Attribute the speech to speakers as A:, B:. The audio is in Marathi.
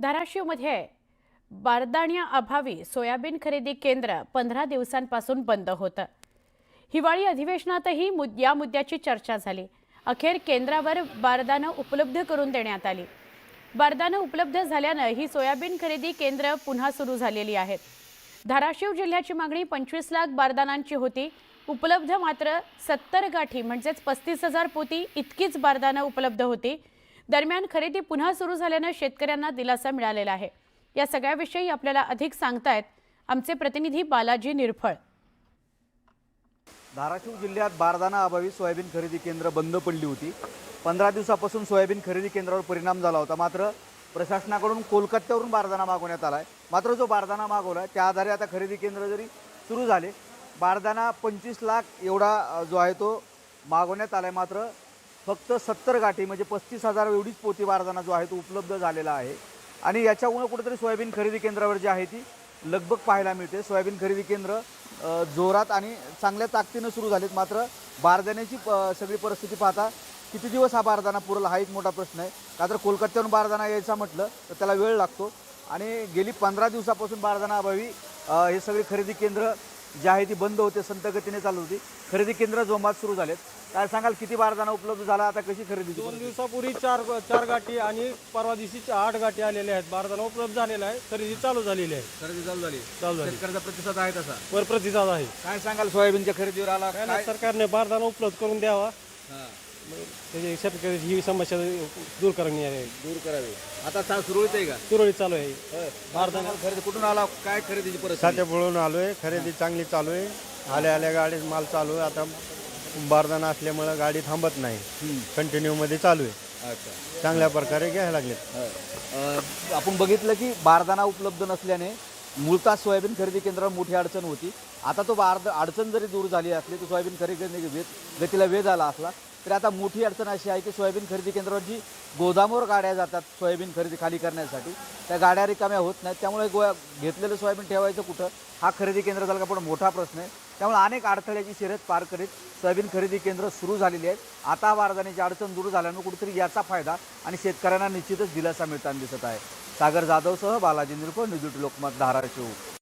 A: धाराशिवमध्ये बारदाण्याअभावी सोयाबीन खरेदी केंद्र पंधरा दिवसांपासून बंद होतं. हिवाळी अधिवेशनातही मुद या मुद्द्याची चर्चा झाली. अखेर केंद्रावर बारदानं उपलब्ध करून देण्यात आली. बारदानं उपलब्ध झाल्यानं ही सोयाबीन खरेदी केंद्र पुन्हा सुरू झालेली आहेत. धाराशिव जिल्ह्याची मागणी पंचवीस लाख बारदानांची होती. उपलब्ध मात्र सत्तर गाठी म्हणजेच पस्तीस हजार पोती इतकीच बारदानं उपलब्ध होती. दरम्यान खरेदी पुन्हा सुरू झाल्यानं शेतकऱ्यांना दिलासा मिळालेला आहे. या सगळ्याविषयी आपल्याला अधिक सांगतायत आमचे प्रतिनिधी बालाजी निरफळ.
B: धाराशिव जिल्ह्यात बारदाना अभावी सोयाबीन खरेदी केंद्र बंद पडली होती. पंधरा दिवसापासून सोयाबीन खरेदी केंद्रावर परिणाम झाला होता. मात्र प्रशासनाकडून कोलकात्यावरून बारदाना मागवण्यात आला आहे मात्र जो बारदाना मागवला आहे त्या आधारे आता खरेदी केंद्र जरी सुरू झाले बारदाना पंचवीस लाख एवढा जो आहे तो मागवण्यात आला आहे मात्र फक्त सत्तर गाठी म्हणजे पस्तीस हजार एवढीच पोती बारदाना जो आहे तो उपलब्ध झालेला आहे. आणि याच्यामुळे कुठेतरी सोयाबीन खरेदी केंद्रावर जी आहे ती लगबग पाहायला मिळते. सोयाबीन खरेदी केंद्र जोरात आणि चांगल्या ताकदीनं सुरू झालेत. मात्र बारदाण्याची प- सगळी परिस्थिती पाहता किती दिवस हा बारदाना पुरेल हा एक मोठा प्रश्न आहे. का तर कोलकात्यावरून बारदाना यायचा म्हटलं तर त्याला वेळ लागतो. आणि गेली पंधरा दिवसापासून बारदाना अभावी हे सगळी खरेदी केंद्र जी आहे ती बंद होते संत गतीने चालू होती. खरेदी केंद्र जोमात सुरू झालेत. काय सांगाल किती बारदाना उपलब्ध झाला आता कशी खरेदी
C: दोन दिवसापूर्वी चार चार गाठी आणि परवा दिवशी आठ गाठी आलेल्या आहेत. बारदाना उपलब्ध झालेला आहे. खरेदी चालू झालेली आहे.
B: खरेदी चालू झाली.
C: चालू झाली.
B: शेतकऱ्याचा प्रतिसाद आहे तसा.
C: वर प्रतिसाद आहे.
B: काय सांगाल सोयाबीनच्या खरेदीवर आला?
C: काय नाही सरकारने बारदाना उपलब्ध करून द्यावा.
B: हा,
C: मग त्याची शेतकऱ्याची ही समस्या दूर करणे आहे
B: दूर करावे. आता चा सुरळीत आहे का?
C: सुरळीत चालू आहे.
B: बारदाना खरेदी कुठून आला? काय खरेदीची परिस्थिती?
D: सातेपुळून आलोय खरेदी चांगली चालू आहे. आल्या आल्या गाडीत माल चालू आहे. आता बारदाना असल्यामुळं गाडी थांबत नाही. कंटिन्यू मध्ये चालू आहे.
B: अच्छा.
D: चांगल्या प्रकारे घ्यायला लागलेत.
B: अ, आपण बघितलं की बारदाना उपलब्ध नसल्याने मुळता सोयाबीन खरेदी केंद्रावर मोठी अडचण होती. आता तो अर्ध अडचण जरी दूर झाली असली तर सोयाबीन खरेदी वेद गतीला वेध आला असला तरी आता मोठी अडचण अशी आहे की सोयाबीन खरेदी केंद्रावर जी गोदामावर गाड्या जातात सोयाबीन खरेदी खाली करण्यासाठी त्या गाड्या रिकाम्या होत नाहीत. त्यामुळे गोया घेतलेलं सोयाबीन ठेवायचं कुठं? हा खरेदी केंद्र झालं का? पण मोठा प्रश्न आहे. त्यामुळे अनेक अडथळ्याची शर्यत पार करीत सोयाबीन खरेदी केंद्र सुरू झालेली आहेत. आता बारदाण्याची अडचण दूर झाल्यामुळे कुठेतरी याचा फायदा आणि शेतकऱ्यांना निश्चितच दिलासा मिळताना दिसत आहे. सागर जाधवसह बालाजी निरको निजुट लोकमत धाराशिव.